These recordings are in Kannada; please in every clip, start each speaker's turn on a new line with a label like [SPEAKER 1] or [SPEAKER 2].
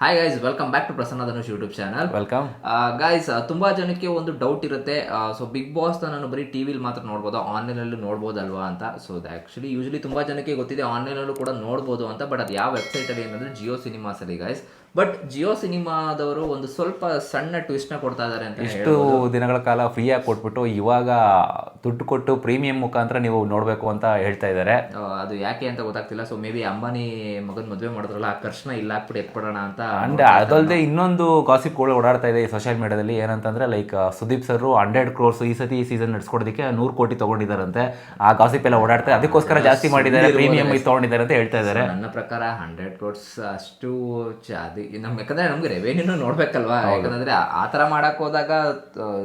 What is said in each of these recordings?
[SPEAKER 1] Hi guys welcome back to Prasanna Dhanush YouTube channel
[SPEAKER 2] welcome
[SPEAKER 1] guys ತುಂಬಾ ಜನಕ್ಕೆ ಒಂದು ಡೌಟ್ ಇರುತ್ತೆ. ಸೊ ಬಿಗ್ ಬಾಸ್ ನಾನು ಬರೀ ಟಿವಿಲಿ ಮಾತ್ರ ನೋಡ್ಬೋದು? ಆನ್ಲೈನ್ ಅಲ್ಲಿ ನೋಡ್ಬೋದಲ್ವಾ ಅಂತ? ಸೊ ಆಕ್ಚುಲಿ ಯೂಶಲಿ ತುಂಬಾ ಜನಕ್ಕೆ ಗೊತ್ತಿದೆ ಆನ್ಲೈನ್ ಅಲ್ಲೂ ಕೂಡ ನೋಡ್ಬೋದು ಅಂತ ಬಟ್ ಅದು ಯಾವ ವೆಬ್ಸೈಟ್ ಅಲ್ಲಿ ಏನಂದ್ರೆ ಜಿಯೋ ಸಿನಿಮಾಸ್ ಅಲ್ಲಿ ಗೈಸ್ ಬಟ್ ಜಿಯೋ ಸಿನಿಮಾದವರು ಒಂದು ಸ್ವಲ್ಪ ಸಣ್ಣ ಟ್ವಿಸ್ಟ್ನ ನ ಕೊಡ್ತಾ ಇದ್ದಾರೆ ಅಂತ
[SPEAKER 2] ಇಷ್ಟು ದಿನಗಳ ಕಾಲ ಫ್ರೀಯಾಗಿ ಕೊಟ್ಬಿಟ್ಟು ಇವಾಗ ದುಡ್ಡು ಕೊಟ್ಟು ಪ್ರೀಮಿಯಂ ಮುಖಾಂತರ ನೀವು ನೋಡಬೇಕು ಅಂತ ಹೇಳ್ತಾ ಇದ್ದಾರೆ.
[SPEAKER 1] ಅದು ಯಾಕೆ ಅಂತ ಗೊತ್ತಾಗ್ತಿಲ್ಲ. ಸೊ ಮೇ ಬಿ ಅಂಬಾನಿ ಮಗನ್ ಮದುವೆ ಮಾಡಿದ್ರಲ್ಲ ಆ ಕರ್ಷಣ ಇಲ್ಲ ಹಾಕ್ಬಿಟ್ಟು ಎತ್ಬಿಡೋಣ ಅಂತ
[SPEAKER 2] ಅಂಡ್ ಅದಲ್ಲದೆ ಇನ್ನೊಂದು ಗಾಸಿಪ್ಗಳು ಓಡಾಡ್ತಾ ಇದೆ ಸೋಷಿಯಲ್ ಮೀಡಿಯಾದಲ್ಲಿ ಏನಂತಂದ್ರೆ like Sudeep sir hundred crores ಈ ಸತಿ ಈ ಸೀಸನ್ ನಡ್ಸ್ಕೊಡೋದಕ್ಕೆ ನೂರು ಕೋಟಿ ತಗೊಂಡಿದ್ದಾರಂತೆ. ಆ ಗಾಸಿಪ್ ಎಲ್ಲ ಓಡಾಡ್ತಾರೆ ಅದಕ್ಕೋಸ್ಕರ ಜಾಸ್ತಿ ಮಾಡಿದ್ದಾರೆ ಪ್ರೀಮಿಯಂ ತಗೊಂಡಿದ್ದಾರೆ ಅಂತ ಹೇಳ್ತಾ ಇದ್ದಾರೆ.
[SPEAKER 1] ನನ್ನ ಪ್ರಕಾರ ಹಂಡ್ರೆಡ್ ಕ್ರೋರ್ಸ್ ಅಷ್ಟು ಅದು ನಮ್ ಯಾಕಂದ್ರೆ ನಮ್ಗೆ ರೆವೆನ್ಯೂನು ನೋಡ್ಬೇಕಲ್ವಾ? ಯಾಕಂದ್ರೆ ಆ- ತರ ಮಾಡಕ್ ಹೋದಾಗ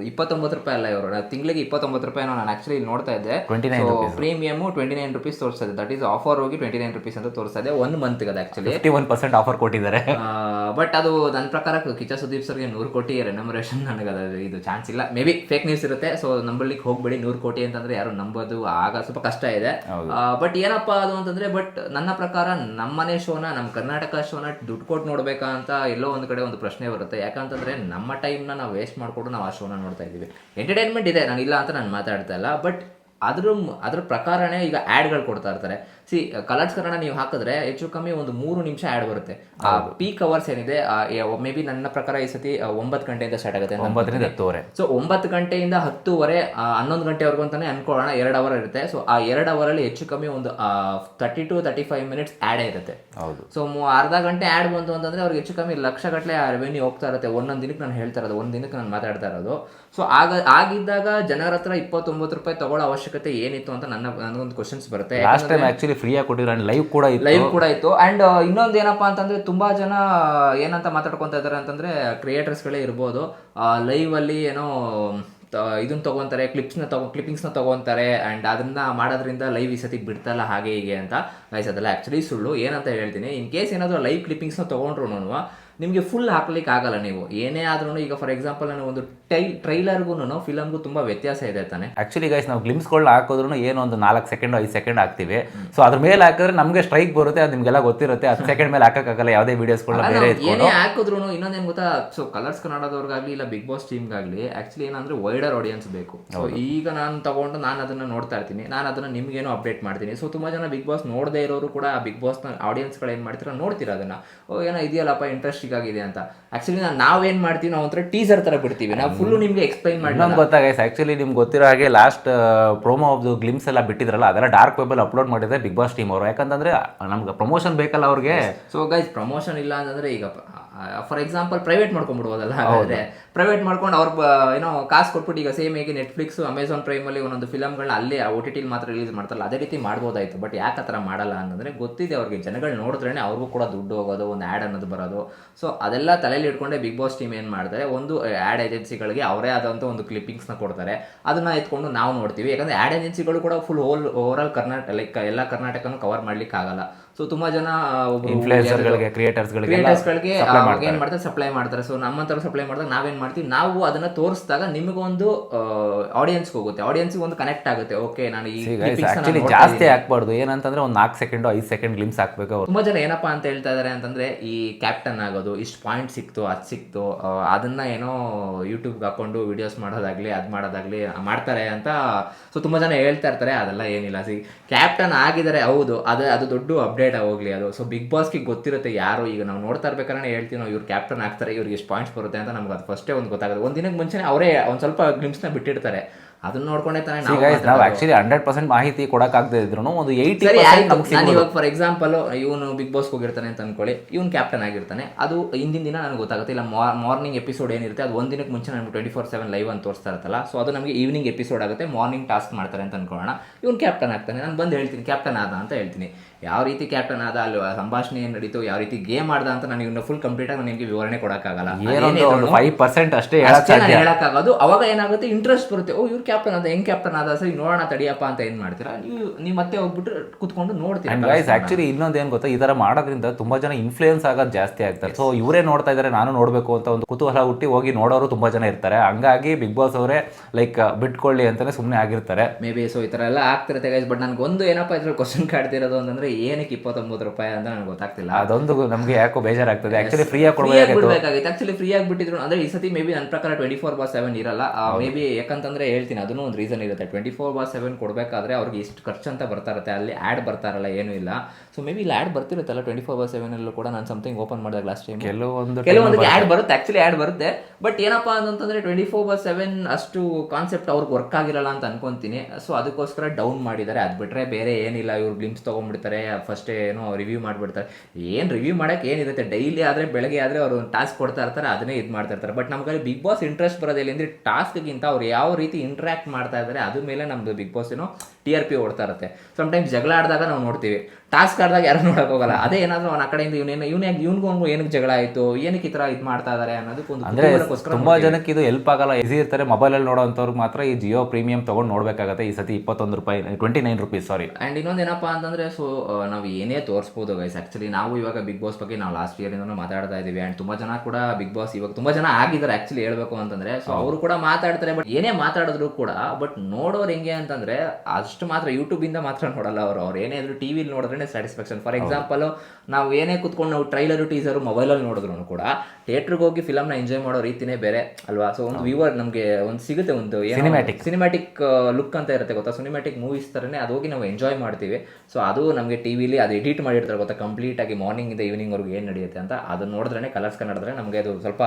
[SPEAKER 1] ಇಪ್ಪತ್ತೊಂಬತ್ತು ರೂಪಾಯಿ ಅಲ್ಲ ಇವರು. ತಿಂಗಳಿಗೆ ಇಪ್ಪತ್ತೊಂಬತ್ತು ರೂಪಾಯಿ ನಾನು ಆಕ್ಚುಲಿ ನೋಡ್ತಾ ಇದ್ದೆ.
[SPEAKER 2] 29
[SPEAKER 1] ಪ್ರೀಮಿಯಮ್ ಟ್ವೆಂಟಿ ನೈನ್ ರುಪೀಸ್ ತೋರಿಸ್ತಾ ಇದೆ ದಟ್ ಈಸ್ ಆಫರ್ ಹೋಗಿ ಟ್ವೆಂಟಿ ನೈನ್ ರುಪೀಸ್ ಅಂತ ತೋರಿಸ್ತಾ ಇದೆ ಒಂದು ಮಂತ್ ಅದು ಆಕ್ಚುಲಿ
[SPEAKER 2] ಒನ್ ಪರ್ಸೆಂಟ್ ಆಫರ್ ಕೊಟ್ಟಿದ್ದಾರೆ.
[SPEAKER 1] ಬಟ್ ಅದು ನನ್ನ ಪ್ರಕಾರ ಕಿಚ್ಚ ಸುದೀಪ್ ಸರ್ಗೆ ನೂರು ಕೋಟಿ ರೆನಮರೇಷನ್ ನನಗೆ ಅದು ಇದು ಚಾನ್ಸ್ ಇಲ್ಲ. ಮೇ ಬಿ ಫೇಕ್ ನ್ಯೂಸ್ ಇರುತ್ತೆ. ಸೊ ನಂಬಲಿಕ್ಕೆ ಹೋಗ್ಬೇಡಿ ನೂರು ಕೋಟಿ ಅಂತಂದ್ರೆ ಯಾರು ನಂಬೋದು. ಆಗ ಸ್ವಲ್ಪ ಕಷ್ಟ ಇದೆ. ಬಟ್ ಏನಪ್ಪಾ ಅದು ಅಂತಂದ್ರೆ ಬಟ್ ನನ್ನ ಪ್ರಕಾರ ನಮ್ಮನೆ ಶೋನ ನಮ್ಮ ಕರ್ನಾಟಕ ಶೋನ ದುಡ್ಡು ಕೊಟ್ಟು ನೋಡ್ಬೇಕಾ ಅಂತ ಎಲ್ಲೋ ಒಂದು ಕಡೆ ಒಂದು ಪ್ರಶ್ನೆ ಬರುತ್ತೆ. ಯಾಕಂತಂದ್ರೆ ನಮ್ಮ ಟೈಮ್ನ ನಾವು ವೇಸ್ಟ್ ಮಾಡಿಕೊಂಡು ನಾವು ಆ ಶೋನ ನೋಡ್ತಾ ಇದ್ದೀವಿ. ಎಂಟರ್ಟೈನ್ಮೆಂಟ್ ಇದೆ, ನಾನು ಇಲ್ಲ ಅಂತ ನಾನು ಮಾತಾಡ್ತಾ ಇಲ್ಲ ಬಟ್ ಅದ್ರ ಅದ್ರ ಪ್ರಕಾರನೇ ಈಗ ಆ್ಯಡ್ಗಳು ಕೊಡ್ತಾ ಇರ್ತಾರೆ. ಸಿ ಕಲರ್ಸ್ ಕನ್ನಡ ನೀವು ಹಾಕಿದ್ರೆ ಹೆಚ್ಚು ಕಮ್ಮಿ ಒಂದು ಮೂರು ನಿಮಿಷ ಆಡ್ ಬರುತ್ತೆ. ಆ ಪೀಕ್ ಅವರ್ಸ್ ಏನಿದೆ ಮೇ ಬಿ ನನ್ನ ಪ್ರಕಾರ ಈ ಸತಿ ಒಂಬತ್ತು ಗಂಟೆಯಿಂದ ಸ್ಟಾರ್ಟ್ ಆಗುತ್ತೆ
[SPEAKER 2] ಒಂಬತ್ತರಿಂದ ಹತ್ತುವರೆ.
[SPEAKER 1] ಸೊ ಒಂಬತ್ತು ಗಂಟೆಯಿಂದ ಹತ್ತುವರೆ ಹನ್ನೊಂದು ಗಂಟೆವರೆಗೂ ಅಂತಾನೆ ಅನ್ಕೊಳ್ಳೋಣ ಎರಡು ಅವರ್ ಇರುತ್ತೆ. ಸೊ ಆ ಎರಡು ಅವರಲ್ಲಿ ಹೆಚ್ಚು ಕಮ್ಮಿ ಒಂದು thirty two thirty five minutes a day ಇರುತ್ತೆ.
[SPEAKER 2] ಹೌದು.
[SPEAKER 1] ಸೊ ಅರ್ಧ ಗಂಟೆ ಆ್ಯಡ್ ಬಂತು ಅಂತಂದ್ರೆ ಅವ್ರಿಗೆ ಹೆಚ್ಚು ಕಮ್ಮಿ ಲಕ್ಷ ಗಟ್ಟಲೆ ರೆವೆನ್ಯೂ ಹೋಗ್ತಾ ಇರುತ್ತೆ. ಒಂದೊಂದು ದಿನಕ್ಕೆ ನಾನು ಹೇಳ್ತಾ ಇರೋದು ಒಂದು ದಿನಕ್ಕೆ ನಾನು ಮಾತಾಡ್ತಾ ಇರೋದು. ಸೊ ಆಗ ಆಗಿದ್ದಾಗ ಜನರ ಹತ್ರ ಇಪ್ಪತ್ತೊಂಬತ್ತು ರೂಪಾಯಿ ತಗೊಳ್ಳೋ ಅವಶ್ಯಕತೆ ಏನಿತ್ತು ಅಂತ ನನ್ನ ನನಗೊಂದು ಕ್ವಶನ್ಸ್ ಬರುತ್ತೆ.
[SPEAKER 2] ಲಾಸ್ಟ್ ಟೈಮ್ ಆಕ್ಚುಲಿ ಆಗಿ ಕೊಟ್ಟಿದ್ರು ಅಂಡ್ ಲೈವ್ ಕೂಡ ಇತ್ತು.
[SPEAKER 1] ಲೈವ್ ಕೂಡ ಇತ್ತು. ಅಂಡ್ ಇನ್ನೊಂದು ಏನಪ್ಪಾ ಅಂತಂದ್ರೆ ತುಂಬಾ ಜನ ಏನಂತ ಮಾತಾಡ್ಕೊಂತ ಇದಾರೆ ಅಂತಂದ್ರೆ ಕ್ರಿಯೇಟರ್ಸ್ಗಳೇ ಇರ್ಬೋದು. ಲೈವ್ ಅಲ್ಲಿ ಏನೋ ಇದನ್ನ ತಗೊಂತಾರೆ ಕ್ಲಿಪ್ಸ್ನ ತಗೊ ಕ್ಲಿಪ್ಪಿಂಗ್ಸ್ನ ತಗೊಂತಾರೆ. ಅಂಡ್ ಅದನ್ನ ಮಾಡೋದ್ರಿಂದ ಲೈವ್ ಈ ಸತಿ ಬಿಡ್ತಲ್ಲ ಹಾಗೆ ಹೀಗೆ ಅಂತ ಗೈಸ್ ಅದೆಲ್ಲ ಆಕ್ಚುಲಿ ಸುಳ್ಳು ಏನಂತ ಹೇಳ್ತೀನಿ ಇನ್ ಕೇಸ್ ಏನಾದರೂ ಲೈವ್ ಕ್ಲಿಪ್ಪಿಂಗ್ಸ್ನ ತೊಗೊಂಡ್ರು ನಿಮಗೆ ಫುಲ್ ಹಾಕ್ಲಿಕ್ಕೆ ಆಗಲ್ಲ ನೀವು. ಏನೇ ಆದ್ರೂ ಈಗ ಫಾರ್ ಎಕ್ಸಾಂಪಲ್ ನಾನು ಒಂದು ಟೈ ಟ್ರೈಲರ್ಗೂ ಫಿಲಮ್ಗೂ ತುಂಬಾ ವ್ಯತ್ಯಾಸ ಇದೆ ತಾನೆ.
[SPEAKER 2] ಆಕ್ಚುಲಿ ಗೈಸ್ ನಾವು ಗ್ಲಿಮ್ಸ್ಗಳನ್ನ ಹಾಕಿದ್ರು ಏನೋ ಒಂದು ನಾಲ್ಕು ಸೆಕೆಂಡ್ ಐದು ಸೆಕೆಂಡ್ ಹಾಕ್ತೀವಿ. ಸೊ ಅದ್ರ ಮೇಲೆ ಹಾಕಿದ್ರೆ ನಮಗೆ ಸ್ಟ್ರೈಕ್ ಬರುತ್ತೆ ಅದು ನಿಮಗೆಲ್ಲ ಗೊತ್ತಿರುತ್ತೆ. ಹತ್ತು ಸೆಕೆಂಡ್ ಮೇಲೆ ಹಾಕೋಕ್ಕಾಗಲ್ಲ ಯಾವುದೇ ವೀಡಿಯೋಸ್ಗಳನ್ನ ಬೇರೆ
[SPEAKER 1] ಏನೇ ಹಾಕಿದ್ರು ಇನ್ನೊಂದೇನ್ ಗೊತ್ತಾ? ಸೊ ಕಲರ್ಸ್ ಕನ್ನಡದವ್ರಿಗಾಗ್ಲಿ ಇಲ್ಲ ಬಿಗ್ ಬಾಸ್ ಟೀಮ್ಗಾಗಲಿ ಆಕ್ಚುಲಿ ಏನಂದ್ರೆ ವೈಡರ್ ಆಡಿಯನ್ಸ್ ಬೇಕು. ಸೊ ಈಗ ನಾನು ತಗೊಂಡು ನಾನು ಅದನ್ನ ನೋಡ್ತಾ ಇರ್ತೀನಿ ನಾನು ಅದನ್ನ ನಿಮಗೇನು ಅಪ್ಡೇಟ್ ಮಾಡ್ತೀನಿ. ಸೊ ತುಂಬಾ ಜನ ಬಿಗ್ ಬಾಸ್ ನೋಡದೇ ಇರೋರು ಕೂಡ ಬಿಗ್ ಬಾಸ್ನ ಆಡಿಯನ್ಸ್ಗಳು ಏನು ಮಾಡ್ತೀರಾ? ನೋಡ್ತೀರಾ ಅದನ್ನ. ಓ ಏನೋ ಇದೆಯಲ್ಲಪ್ಪ ಇಂಟ್ರೆಸ್ಟಿಂಗ್ ಆಗಿದೆ ಅಂತ. ಆಕ್ಚುಲಿ ನಾವು ನಾವೇನು ಮಾಡ್ತೀವಿ ನಾವು ಒಂಥರ ಟೀಸರ್ ತರ ಬಿಡ್ತೀವಿ. ನಾವು ಫುಲ್ ನಿಮ್ಗೆ ಎಕ್ಸ್ಪ್ಲೈನ್ ಮಾಡಿ
[SPEAKER 2] ನಮ್ಗೆ ಗೊತ್ತಾಗೈಸ್ ಆ್ಯಕ್ಚುಲಿ ನಿಮ್ಗೆ ಗೊತ್ತಿರೋ ಹಾಗೆ ಲಾಸ್ಟ್ ಪ್ರೋಮೋ ಆಫ್ ಗ್ಲಿಮ್ಸ್ ಎಲ್ಲ ಬಿಟ್ಟಿದ್ರಲ್ಲ ಅದೆಲ್ಲ ಡಾರ್ಕ್ ವೆಬ್ ಅಪ್ಲೋಡ್ ಮಾಡಿದ್ರೆ ಬಿಗ್ ಬಾಸ್ ಟೀಮ್ ಅವರು. ಯಾಕಂತಂದ್ರೆ ನಮ್ಗೆ ಪ್ರಮೋಷನ್ ಬೇಕಲ್ಲ ಅವ್ರಿಗೆ.
[SPEAKER 1] ಸೊ ಗೈಸ್ ಪ್ರಮೋಷನ್ ಇಲ್ಲ ಅಂತಂದ್ರೆ ಈಗ ಫಾರ್ ಎಕ್ಸಾಂಪಲ್ ಪ್ರೈವೇಟ್ ಮಾಡ್ಕೊಂಡ್ಬಿಡ್ಬೋದಲ್ಲ? ಹಾಗಾದ್ರೆ ಪ್ರೈವೇಟ್ ಮಾಡ್ಕೊಂಡು ಅವ್ರ ಏನೋ ಕಾಸು ಕೊಟ್ಬಿಟ್ಟು ಈಗ ಸೇಮ್ ಹೇಗೆ ನೆಟ್ಫ್ಲಿಕ್ಸ್ ಅಮೆಝಾನ್ ಪ್ರೈಮಲ್ಲಿ ಒಂದೊಂದು ಫಿಲಮ್ಗಳನ್ನ ಅಲ್ಲೇ ಓ ಟಿ ಟಿಲಿ ಮಾತ್ರ ರಿಲೀಸ್ ಮಾಡ್ತಾರಲ್ಲ ಅದೇ ರೀತಿ ಮಾಡ್ಬೋದಾಯ್ತು. ಬಟ್ ಯಾಕೆ ಆ ಥರ ಮಾಡಲ್ಲ ಅಂತಂದ್ರೆ ಗೊತ್ತಿದೆ ಅವ್ರಿಗೆ ಜನಗಳು ನೋಡಿದ್ರೇ ಅವ್ರಿಗೂ ಕೂಡ ದುಡ್ಡು ಹೋಗೋದು ಒಂದು ಆ್ಯಡ್ ಅನ್ನೋದು ಬರೋದು. ಸೊ ಅದೆಲ್ಲ ತಲೆಯಲ್ಲಿ ಇಟ್ಕೊಂಡೆ ಬಿಗ್ ಬಾಸ್ ಟೀಮ್ ಏನು ಮಾಡ್ತಾರೆ ಒಂದು ಆ್ಯಡ್ ಏಜೆನ್ಸಿಗಳಿಗೆ ಅವರೇ ಆದಂಥ ಒಂದು ಕ್ಲಿಪ್ಪಿಂಗ್ಸ್ನ ಕೊಡ್ತಾರೆ. ಅದನ್ನ ಎತ್ಕೊಂಡು ನಾವು ನೋಡ್ತೀವಿ. ಯಾಕಂದ್ರೆ ಆ್ಯಡ್ ಏಜೆನ್ಸಿಗಳು ಕೂಡ full whole over all Karnataka like ಎಲ್ಲ ಕರ್ನಾಟಕನೂ ಕವರ್ ಮಾಡ್ಲಿಕ್ಕೆ ಆಗಲ್ಲ ಸೊ ತುಂಬಾ ಜನ
[SPEAKER 2] ಇನ್ಫ್ಲೂಯೆನ್ಸರ್ಗಳಿಗೆ ಕ್ರಿಯೇಟರ್ಸ್ಗಳಿಗೆ
[SPEAKER 1] ಕ್ರಿಯೇಟರ್ಸ್ಗಳಿಗೆ ಏನ್ ಮಾಡ್ತಾರೆ. ಸಪ್ಲೈ ಮಾಡ್ತಾರೆ. ಸೊ ನಮ್ಮಂತರ ಸಪ್ಲೈ ಮಾಡಿದಾಗ ನಾವೇನ್ ಮಾಡ್ತೀವಿ ನಾವು ಅದನ್ನ ತೋರಿಸಿದಾಗ ನಿಮಗೊಂದು ಆಡಿಯನ್ಸ್ ಹೋಗುತ್ತೆ. ಆಡಿಯನ್ಸ್ ಒಂದು ಕನೆಕ್ಟ್ ಆಗುತ್ತೆ. ಓಕೆ ನಾನು ಈ
[SPEAKER 2] ಜಾಸ್ತಿ ಹಾಕ್ಬಾರ್ದು ಏನಂತಂದ್ರೆ ಒಂದು ನಾಲ್ಕು ಸೆಕೆಂಡ್ ಐದು ಸೆಕೆಂಡ್ ಗ್ಲಿಮ್ಸ್ ಹಾಕ್ಬೇಕು
[SPEAKER 1] ತುಂಬಾ ಜನ ಏನಪ್ಪಾ ಅಂತ ಹೇಳ್ತಾ ಇದಾರೆ ಅಂತಂದ್ರೆ ಈ ಕ್ಯಾಪ್ಟನ್ ಆಗೋದು ಇಷ್ಟು ಪಾಯಿಂಟ್ ಸಿಕ್ತು ಅದ್ ಸಿಕ್ತು ಅದನ್ನ ಏನೋ ಯೂಟ್ಯೂಬ್ಗೆ ಹಾಕೊಂಡು ವಿಡಿಯೋಸ್ ಮಾಡೋದಾಗ್ಲಿ ಅದ್ ಮಾಡೋದಾಗ್ಲಿ ಮಾಡ್ತಾರೆ ಅಂತ ಸೊ ತುಂಬಾ ಜನ ಹೇಳ್ತಾ ಇರ್ತಾರೆ. ಅದೆಲ್ಲ ಏನಿಲ್ಲ. ಸಿ ಕ್ಯಾಪ್ಟನ್ ಆಗಿದ್ದಾರೆ ಹೌದು. ಅದು ಅದು ದೊಡ್ಡ ಅಪ್ಡೇಟ್ ಹೋಗ್ಲಿ ಅದು. ಸೊ ಬಿಗ್ ಬಾಸ್ಗೆ ಗೊತ್ತಿರುತ್ತೆ ಯಾರು, ಈಗ ನಾವು ನೋಡ್ತಾ ಇರ್ಬೇಕಾದ್ರೆ ಹೇಳ್ತೀವಿ ನಾವು ಇವ್ರು ಕ್ಯಾಪ್ಟನ್ ಆಗ್ತಾರೆ, ಇವ್ರಿಗೆ ಎಷ್ಟು ಪಾಯಿಂಟ್ಸ್ ಬರುತ್ತೆ ಅಂತ ನಮ್ಗೆ ಅದು ಫಸ್ಟೇ ಒಂದು ಗೊತ್ತಾಗುತ್ತೆ. ಒಂದು ದಿನಕ್ಕೆ ಮುಂಚೆನೇ ಅವರೇ ಒಂದು ಸ್ವಲ್ಪ ಗ್ಲಿಮ್ಸ್ನ ಬಿಟ್ಟಿರ್ತಾರೆ. ಅದನ್ನ ನೋಡ್ಕೊಂಡೇ ತಾನೇ ನಾವು.
[SPEAKER 2] ಆಕ್ಚುಲಿ ಹಂಡ್ರೆಡ್ ಪರ್ಸೆಂಟ್ ಮಾಹಿತಿ ಕೊಡಕ್ಕಾಗದೇ ಇದ್ರು ಒಂದು ಏಯ್ಟಿ
[SPEAKER 1] ನಾನು ಇವಾಗ ಫಾರ್ ಎಕ್ಸಾಂಪಲ್ ಇವನು ಬಿಗ್ ಬಾಸ್ ಹೋಗಿರ್ತಾನೆ ಅಂತ ಅನ್ಕೊಳ್ಳಿ. ಇವನು ಕ್ಯಾಪ್ಟನ್ ಆಗಿರ್ತಾನೆ. ಅದು ಹಿಂದಿನ ದಿನ ನನಗೆ ಗೊತ್ತಾಗುತ್ತೆ. ಇಲ್ಲ ಮಾರ್ನಿಂಗ್ ಎಪಿಸೋಡ್ ಏನಿರುತ್ತೆ ಅದು ಒಂದಿನಕ್ಕೆ ದಿನಕ್ಕೆ ಮುಂಚೆ ನಮ್ಗೆ ಟ್ವೆಂಟಿ ಫೋರ್ ಸೆವೆನ್ ಲೈವ್ ಅಂತ ತೋರಿಸ್ತಾ ಇರುತ್ತಲ್ಲ. ಸೊ ಅದು ನಮಗೆ ಈವ್ನಿಂಗ್ ಎಪಿಸೋಡ್ ಆಗುತ್ತೆ. ಮಾರ್ನಿಂಗ್ ಟಾಸ್ಕ್ ಮಾಡ್ತಾರೆ ಅಂತ ಅನ್ಕೊಳ್ಳೋಣ. ಇವನು ಕ್ಯಾಪ್ಟನ್ ಆಗ್ತಾನೆ. ನಾನು ಬಂದು ಹೇಳ್ತೀನಿ ಕ್ಯಾಪ್ಟನ್ ಆದ ಅಂತ ಹೇಳ್ತೀನಿ. ಯಾವ ರೀತಿ ಕ್ಯಾಪ್ಟನ್ ಆದ ಅಲ್ಲಿ ಸಂಭಾಷಣೆ ಏನು ನಡೀತು ಯಾವ ರೀತಿ ಗೇಮ್ ಆಡ್ದ ಅಂತ ನಾನು ಇವನ್ನ ಫುಲ್ ಕಂಪ್ಲೀಟ್ ಆಗಿ ನಿಮಗೆ ವಿವರಣೆ ಕೊಡಕ್ಕಾಗಲ್ಲ.
[SPEAKER 2] ಫೈವ್ ಪರ್ಸೆಂಟ್ ಅಷ್ಟೇ
[SPEAKER 1] ಹೇಳಕ್ಕಾಗೋದು. ಅವಾಗ ಏನಾಗುತ್ತೆ ಇಂಟ್ರೆಸ್ಟ್ ಬರುತ್ತೆ. ಓ ಇವ್ರು ಕ್ಯಾಪ್ಟನ್ ಅದ ಹೆಂಗ್ ಕ್ಯಾಪ್ಟನ್ ಆದ ಸರಿ ನೋಡೋಣ ತಡಿಯಪ್ಪ ಅಂತ ಏನ್ ಮಾಡ್ತೀರಾ? ನೀವು ನೀವು ಮತ್ತೆ ಹೋಗ್ಬಿಟ್ಟು ಕುತ್ಕೊಂಡು ನೋಡ್ತೀರಾ
[SPEAKER 2] ಗೈಸ್ ಆಕ್ಚುಲಿ ಇನ್ನೊಂದು ಏನು ಗೊತ್ತಾ? ಈ ತರ ಮಾಡೋದ್ರಿಂದ ತುಂಬಾ ಜನ ಇನ್ಫ್ಲೂಯೆನ್ಸ್ ಆಗೋದು ಜಾಸ್ತಿ ಆಗ್ತಾರೆ. ಸೊ ಇವರೇ ನೋಡ್ತಾ ಇದ್ದಾರೆ ನಾನು ನೋಡಬೇಕು ಅಂತ ಒಂದು ಕುತೂಹಲ ಹುಟ್ಟಿ ಹೋಗಿ ನೋಡೋರು ತುಂಬಾ ಜನ ಇರ್ತಾರೆ. ಹಂಗಾಗಿ ಬಿಗ್ ಬಾಸ್ ಅವರೇ ಲೈಕ್ ಬಿಟ್ಕೊಳ್ಳಿ ಅಂತಾನೆ ಸುಮ್ಮನೆ ಆಗಿರ್ತಾರೆ.
[SPEAKER 1] ಮೇ ಬಿ ಸೊ ಈ ತರ ಎಲ್ಲ ಆಗ್ತಿರುತ್ತೆ ಗೈಸ್ ಬಟ್ ನನಗೆ ಒಂದು ಏನಪ್ಪ ಇದ್ರಲ್ಲಿ ಕ್ವಶನ್ ಕಾಡ್ತಿರೋದು ಅಂತಂದ್ರೆ ಏನಕ್ಕೆ ಇಪ್ಪತ್ತೊಂಬತ್ತು ರೂಪಾಯಿ ಅಂತ ನನಗೆ ಗೊತ್ತಾಗ್ತಿಲ್ಲ.
[SPEAKER 2] ಅದೊಂದು ನಮಗೆ ಯಾಕೋ ಬೇಜಾರಾಗ್ತದೆ. ಆಕ್ಚುಲಿ ಫ್ರೀ ಆಗಿ ಕೊಡಬೇಕಾಗಿತ್ತು
[SPEAKER 1] ಆಕ್ಚುಲಿ ಫ್ರೀ ಆಗಿ ಬಿಟ್ಟಿದ್ರು ಅಂದ್ರೆ ಈ ಸತಿ ಮೇ ಬಿ ನನ್ನ ಪ್ರಕಾರ ಟ್ವೆಂಟಿ ಫೋರ್ ಬಾರ್ ಸೆವೆನ್ ಇರಲ್ಲ ಮೇ ಬಿ ಯಾಕಂತಂದ್ರೆ ಹೇಳ್ತೀನಿ ಅದನ್ನು ಒಂದು ರೀಸನ್ ಇರುತ್ತೆ. ಟ್ವೆಂಟಿ ಫೋರ್ ಬಾರ್ ಸೆವೆನ್ ಕೊಡಬೇಕಾದ್ರೆ ಅವ್ರಿಗೆ ಇಷ್ಟು ಖರ್ಚು ಅಂತ ಬರ್ತಾ ಇರುತ್ತೆ. ಅಲ್ಲಿ ಆ್ಯಡ್ ಬರ್ತಾರಲ್ಲ ಏನೂ ಇಲ್ಲ. ಸೊ ಮೇ ಬಿ ಇಲ್ಲಿ ಆ್ಯಡ್ ಬರ್ತಿರುತ್ತಲ್ಲ ಟ್ವೆಂಟಿ ಫೋರ್ ಬಾರ್ ಸೆವೆನಲ್ಲೂ ಕೂಡ ನಾನು ಸಮಥಿಂಗ್ ಓಪನ್ ಮಾಡಿದಾಗ ಲಾಸ್ಟ್ ಟೈಮ್
[SPEAKER 2] ಕೆಲವೊಂದು
[SPEAKER 1] ಕೆಲವೊಂದು ಆ್ಯಡ್ ಬರುತ್ತೆ ಆ್ಯಕ್ಚುಲಿ ಆ್ಯಡ್ ಬರುತ್ತೆ. ಬಟ್ ಏನಪ್ಪ ಅಂತಂದರೆ ಟ್ವೆಂಟಿ ಫೋರ್ ಬೈ ಸೆವೆನ್ ಅಷ್ಟು ಕಾನ್ಸೆಪ್ಟ್ ಅವ್ರಿಗೆ ವರ್ಕ್ ಆಗಿರಲ್ಲ ಅಂತ ಅನ್ಕೊಂತೀನಿ. ಸೊ ಅದಕ್ಕೋಸ್ಕರ ಡೌನ್ ಮಾಡಿದ್ದಾರೆ. ಅದು ಬಿಟ್ಟರೆ ಬೇರೆ ಏನಿಲ್ಲ. ಇವ್ರು ಗ್ಲಿಮ್ಸ್ ತೊಗೊಂಡ್ಬಿಡ್ತಾರೆ. ಫಸ್ಟ್ ಏನೋ ರಿವ್ಯೂ ಮಾಡಿಬಿಡ್ತಾರೆ. ಏನು ರಿವ್ಯೂ ಮಾಡಕ್ಕೆ ಏನಿರುತ್ತೆ? ಡೈಲಿ ಆದರೆ ಬೆಳಗ್ಗೆ ಆದರೆ ಅವರು ಒಂದು ಟಾಸ್ಕ್ ಕೊಡ್ತಾ ಇರ್ತಾರೆ ಅದನ್ನೇ ಇದು ಮಾಡ್ತಾ ಇರ್ತಾರೆ. ಬಟ್ ನಮ್ಗೆ ಬಿಗ್ ಬಾಸ್ ಇಂಟ್ರೆಸ್ಟ್ ಬರೋದಿಲ್ಲ. ಅಂದರೆ ಟಾಸ್ಕ್ಗಿಂತ ಅವ್ರು ಯಾವ ರೀತಿ ಇಂಟ್ರ್ಯಾಕ್ಟ್ ಮಾಡ್ತಾ ಇದ್ದಾರೆ ಅದ್ರ ಮೇಲೆ ನಮ್ದು ಬಿಗ್ ಬಾಸ್ ಏನೋ ಟಿ ಆರ್ ಪಿ ಓಡ್ತಾ ಇರುತ್ತೆ. ಟೈಮ್ಸ್ ಜಗಳ ಆಡಿದಾಗ ನಾವು ನೋಡ್ತೀವಿ. ಟಾಸ್ಕ್ ಆಡಿದಾಗ ಯಾರು ನೋಡಕ್ ಹೋಗಲ್ಲ. ಅದೇ ಏನಾದ್ರು ಅವನ ಆ ಕಡೆಯಿಂದ ಇವನೇನು ಇವನೇ ಇವ್ನಿಗೂ ಅವ್ನಿಗೂ ಏನಕ್ಕೆ ಜಗಳ ಆಯಿತು? ಏನಕ್ಕೆ ಈ ಥರ ಇದು ಮಾಡ್ತಾ ಇದಾರೆ ಅನ್ನೋದಕ್ಕೊಂದು ಒಂದು
[SPEAKER 2] ತುಂಬ ಜನಕ್ಕೆ ಇದು ಹೆಲ್ಪ್ ಆಗಲ್ಲ. ಈಸಿ ಇರ್ತಾರೆ. ಮೊಬೈಲ್ ಅಲ್ಲಿ ನೋಡೋಂಥವ್ರಿಗೆ ಮಾತ್ರ ಈ ಜಿಯೋ ಪ್ರೀಮಿಯಂ ತಗೊಂಡು ನೋಡ್ಬೇಕಾಗತ್ತೆ. ಈ ಸತಿ ಇಪ್ಪತ್ತೊಂದು ರೂಪಾಯಿ twenty nine rupees sorry
[SPEAKER 1] and ಇನ್ನೊಂದು ಏನಪ್ಪಾ ಅಂತಂದ್ರೆ ಸೊ ನಾವು ಏನೇ ತೋರಿಸ್ಬೋದು ಗೈಸ್ ಆ್ಯಕ್ಚುಲಿ ನಾವು ಇವಾಗ ಬಿಗ್ ಬಾಸ್ ಬಗ್ಗೆ ನಾವು ಲಾಸ್ಟ್ ಇಯರಿಂದ ಮಾತಾಡ್ತಾ ಇದ್ದೀವಿ ಆ್ಯಂಡ್ ತುಂಬಾ ಜನ ಕೂಡ ಬಿಗ್ ಬಾಸ್ ಇವಾಗ ತುಂಬಾ ಜನ ಆಗಿದ್ದಾರೆ ಆ್ಯಕ್ಚುಲಿ ಹೇಳಬೇಕು ಅಂತಂದ್ರೆ. ಸೊ ಅವರು ಕೂಡ ಮಾತಾಡ್ತಾರೆ ಬಟ್ ಏನೇ ಮಾತಾಡಿದ್ರು ಕೂಡ ಬಟ್ ನೋಡೋರು ಹೆಂಗೆ ಅಂತಂದ್ರೆ ಅಷ್ಟು ಮಾತ್ರ ಯೂಟ್ಯೂಬಿಂದ ಮಾತ್ರ ನೋಡಲ್ಲ ಅವರು. ಅವ್ರು ಏನೇ ಇದ್ರು ಟಿವಿಲಿ ನೋಡಿದ್ರೆ ಸ್ಯಾಟಿಸ್ಫ್ಯಾಕ್ಷನ್ ಫಾರ್ ಎಕ್ಸಾಂಪಲ್ ನಾವು ಏನೇ ಕುತ್ಕೊಂಡು ನಾವು ಟ್ರೈಲರು ಟೀಸರು ಮೊಬೈಲಲ್ಲಿ ನೋಡಿದ್ರು ಕೂಡ ಥಿಯೇಟ್ರಿಗೆ ಹೋಗಿ ಫಿಲಮ್ನ ಎಂಜಾಯ್ ಮಾಡೋ ರೀತಿನೇ ಬೇರೆ ಅಲ್ವಾ? ಸೊ ಒಂದು ವ್ಯೂವರ್ ನಮಗೆ ಒಂದು ಸಿಗುತ್ತೆ ಒಂದು
[SPEAKER 2] ಸಿನಿಮ್ಯಾಟಿಕ್
[SPEAKER 1] ಸಿನಿಮ್ಯಾಟಿಕ್ ಲುಕ್ ಅಂತ ಇರುತ್ತೆ ಗೊತ್ತಾ? ಸಿನಿಮ್ಯಾಟಿಕ್ ಮೂವೀಸ್ ಥರನೇ ಅದು ಹೋಗಿ ನಾವು ಎಂಜಾಯ್ ಮಾಡ್ತೀವಿ. ಸೊ ಅದು ನಮಗೆ ಟಿವಿಲಿ ಅದು ಎಡಿಟ್ ಮಾಡಿರ್ತಾರೆ ಗೊತ್ತಾ? ಕಂಪ್ಲೀಟ್ ಆಗಿ ಮಾರ್ನಿಂಗ್ ಇಂದ ಈವ್ನಿಂಗ್ ವರೆಗೂ ಏನು ನಡೆಯುತ್ತೆ ಅಂತ ಅದನ್ನ ನೋಡಿದ್ರೆ ಕಲರ್ಸ್ ಕನ್ನಡದ್ರೆ ನಮಗೆ ಅದು ಸ್ವಲ್ಪ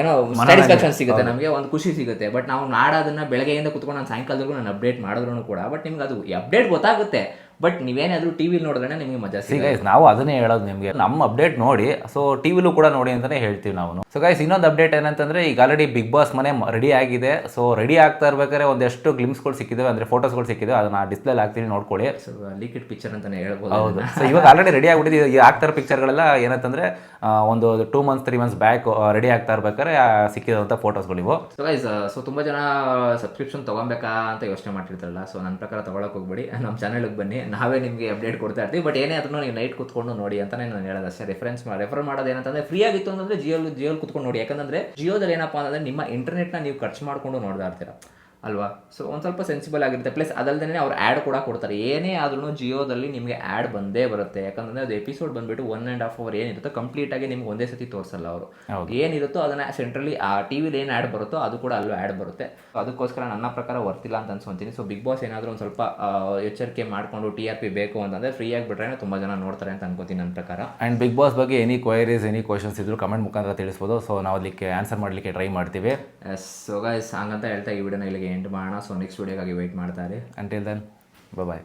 [SPEAKER 1] ಏನೋ ಸ್ಯಾಟಿಸ್ಫ್ಯಾಕ್ಷನ್ ಸಿಗುತ್ತೆ ನಮಗೆ ಒಂದು ಖುಷಿ ಸಿಗುತ್ತೆ. ಬಟ್ ನಾವು ನಾಡೋದನ್ನ ಬೆಳಗ್ಗೆಯಿಂದ ಕುತ್ಕೊಂಡು ನಾನು ಸಾಯಂಕಾಲದವರೆಗೂ ನಾನು ಅಪ್ಡೇಟ್ ಮಾಡಿದ್ರು ಕೂಡ ಬಟ್ ನಿಮ್ಗೆ ಅದು ಅಪ್ಡೇಟ್ ಗೊತ್ತಾಗುತ್ತೆ. ಬಟ್ ನೀವೇನಾದ್ರೂ ಟಿವಿಲಿ ನೋಡಿದ್ರೆ ನಿಮಗೆ ಮಜಾ
[SPEAKER 2] ಸಿ ಗೈಸ್ ನಾವು ಅದನ್ನೇ ಹೇಳೋದು ನಿಮಗೆ. ನಮ್ಮ ಅಪ್ಡೇಟ್ ನೋಡಿ ಸೊ ಟಿವಿಲೂ ಕೂಡ ನೋಡಿ ಅಂತಾನೆ ಹೇಳ್ತೀವಿ ನಾವು ಸೊ ಗೈಸ್ ಇನ್ನೊಂದು ಅಪ್ಡೇಟ್ ಏನಂತಂದ್ರೆ ಈಗ ಆಲ್ರೆಡಿ ಬಿಗ್ ಬಾಸ್ ಮನೆ ರೆಡಿ ಆಗಿದೆ. ಸೊ ರೆಡಿ ಆಗ್ತಾ ಇರ್ಬೇಕಾದ್ರೆ ಒಂದಷ್ಟು ಗ್ಲಿಮ್ಸ್ಗಳು ಸಿಕ್ಕಿದ್ದಾವೆ ಅಂದ್ರೆ ಫೋಟೋಸ್ಗಳು ಸಿಕ್ಕಿದಾವೆ. ಅದನ್ನ ಡಿಸ್ಪ್ಲೇ ಹಾಕ್ತೀನಿ ನೋಡ್ಕೊಳ್ಳಿ.
[SPEAKER 1] ಸೊ ಲೀಕಿಡ್ ಪಿಕ್ಚರ್ ಅಂತಾನೆ ಹೇಳ್ಬೋದು.
[SPEAKER 2] ಹೌದು. ಸೊ ಇವಾಗ ಆಲ್ರೆಡಿ ರೆಡಿ ಆಗ್ಬಿಟ್ಟಿದೆ. ಈ ಆಗ್ತಾ ಇರೋ ಪಿಕ್ಚರ್ಗಳೆಲ್ಲ ಏನಂತಂದ್ರೆ ಒಂದು two months three months back ready ಆಗ್ತಾ ಇರ್ಬೇಕಾದ್ರೆ ಸಿಕ್ಕಿದಂಥ ಫೋಟೋಸ್ಗಳು ಇವು
[SPEAKER 1] ಸೊ ಗೈಸ್ ಸೊ ತುಂಬ ಜನ ಸಬ್ಸ್ಕ್ರಿಪ್ಷನ್ ತೊಗೊಬೇಕಾ ಅಂತ ಯೋಚನೆ ಮಾಡ್ತಿರ್ತಾರಲ್ಲ. ಸೊ ನನ್ನ ಪ್ರಕಾರ ತೊಗೊಳಕ್ಕೆ ಹೋಗ್ಬೇಡಿ. ನಮ್ಮ ಚಾನಲ್ಗೆ ಬನ್ನಿ. ನಾವೇ ನಿಮಗೆ ಅಪ್ಡೇಟ್ ಕೊಡ್ತಾ ಇರ್ತೀವಿ. ಬಟ್ ಏನೇ ಆದ್ರೂ ನೀವು ನೈಟ್ ಕುತ್ಕೊಂಡು ನೋಡಿ ಅಂತಾನೆ ನಾನು ಹೇಳೋದು ಅಷ್ಟೇ. ರೆಫರೆನ್ಸ್ ರೆಫರ್ ಮಾಡೋದು ಏನಂತಂದ್ರೆ ಫ್ರೀ ಆಗಿತ್ತು ಅಂತಂದ್ರೆ ಜಿಯೋ ಜಿಯೋಲ್ ಕುತ್ಕೊಂಡು ನೋಡಿ. ಯಾಕಂದ್ರೆ ಜಿಯೋದಲ್ಲಿ ಏನಪ್ಪಾ ಅಂತಂದ್ರೆ ನಿಮ್ಮ ಇಂಟರ್ನೆಟ್ನ ನೀವು ಖರ್ಚು ಮಾಡ್ಕೊಂಡು ನೋಡ್ತಾ ಇರ್ತೀರ. ಅಲ್ವಾ? ಸೊ ಒಂದು ಸ್ವಲ್ಪ ಸೆನ್ಸಿಬಲ್ ಆಗಿರುತ್ತೆ. ಪ್ಲಸ್ ಅದಲ್ಲದೇ ಅವ್ರು ಆ್ಯಡ್ ಕೂಡ ಕೊಡ್ತಾರೆ. ಏನೇ ಆದ್ರೂ ಜಿಯೋದಲ್ಲಿ ನಿಮಗೆ ಆ್ಯಡ್ ಬಂದೇ ಬರುತ್ತೆ. ಯಾಕಂದ್ರೆ ಅದು ಎಪಿಸೋಡ್ ಬಂದ್ಬಿಟ್ಟು ಒನ್ ಆ್ಯಂಡ್ ಹಾಫ್ ಅವರ್ ಏನಿರುತ್ತೋ ಕಂಪ್ಲೀಟ್ ಆಗಿ ನಿಮ್ಗೆ ಒಂದೇ ಸತಿ ತೋರಿಸಲ್ಲ ಅವರು. ಏನಿರುತ್ತೋ ಅದನ್ನ ಸೆಂಟ್ರಲಿ ಆ ಟಿವಿಲಿ ಏನು ಆ್ಯಡ್ ಬರುತ್ತೋ ಅದು ಕೂಡ ಅಲ್ಲೂ ಆ್ಯಡ್ ಬರುತ್ತೆ. ಅದಕ್ಕೋಸ್ಕರ ನನ್ನ ಪ್ರಕಾರ ವರ್ತಿಲ್ಲ ಅಂತ ಅನ್ಸ್ಕೊಂತೀನಿ. ಸೊ ಬಿಗ್ ಬಾಸ್ ಏನಾದರೂ ಒಂದು ಸ್ವಲ್ಪ ಎಚ್ಚರಿಕೆ ಮಾಡಿಕೊಂಡು ಟಿ ಆರ್ ಪಿ ಬೇಕು ಅಂತಂದ್ರೆ ಫ್ರೀ ಆಗಿ ಬಿಟ್ರೆ ತುಂಬ ಜನ ನೋಡ್ತಾರೆ ಅಂತ ಅನ್ಕೋತೀನಿ ನನ್ನ ಪ್ರಕಾರ.
[SPEAKER 2] ಆ್ಯಂಡ್ ಬಿಗ್ ಬಾಸ್ ಬಗ್ಗೆ ಎನಿ ಕ್ವೈರೀಸ್ ಎನಿ ಕ್ವಶನ್ಸ್ ಇದ್ರು ಕಮೆಂಟ್ ಮುಖಾಂತರ ತಿಳಿಸ್ಬೋದು. ಸೊ ನಾವು ಅದಕ್ಕೆ ಆನ್ಸರ್ ಮಾಡಲಿಕ್ಕೆ ಟ್ರೈ ಮಾಡ್ತೀವಿ.
[SPEAKER 1] ಸೊ ಗೈಸ್ ಹಂಗಂತ ಹೇಳ್ತಾ ಈ ವಿಡಿಯೋನ ಇಲ್ಲಿಗೆ ಎಂಡ್ ಮಾಡೋಣ. ಸೊ ನೆಕ್ಸ್ಟ್ ವೀಡಿಯೋಗಾಗಿ ವೆಯ್ಟ್ ಮಾಡ್ತಾರೆ.
[SPEAKER 2] Until then bye